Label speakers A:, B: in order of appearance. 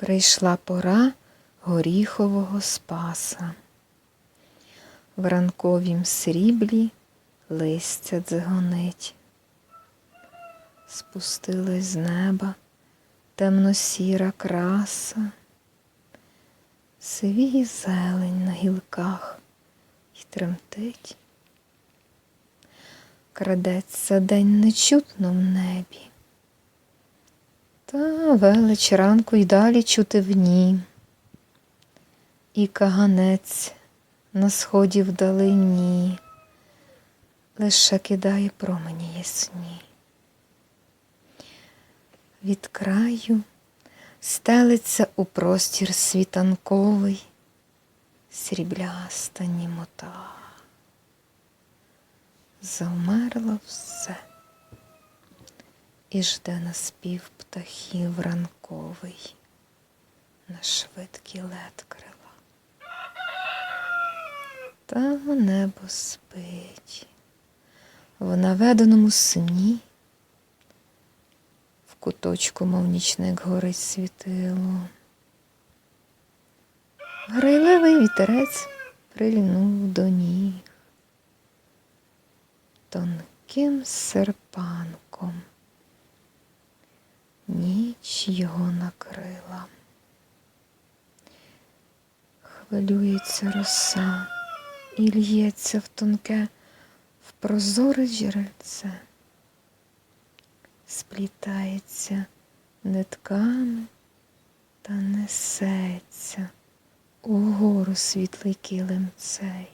A: Прийшла пора горіхового спаса. В ранковім сріблі листя дзигонить. Спустилась з неба темно-сіра краса, сивіє зелень на гілках й тремтить. Крадеться день нечутно в небі. Та велич ранку й далі чути в ній. І каганець на сході вдалині лише кидає промені ясні. Від краю стелиться у простір світанковий срібляста німота. Завмерло все і жде на спів птахів ранковий на швидкий лед крила. Та небо спить в наведеному сні, в куточку, мов нічник горить світило. Грайливий вітерець прильнув до ніг тонким серпанком. Ніч його накрила. Хвилюється роса і л'ється в тонке, в прозоре джерельце, сплітається нитками та несеться угору світлий килим цей.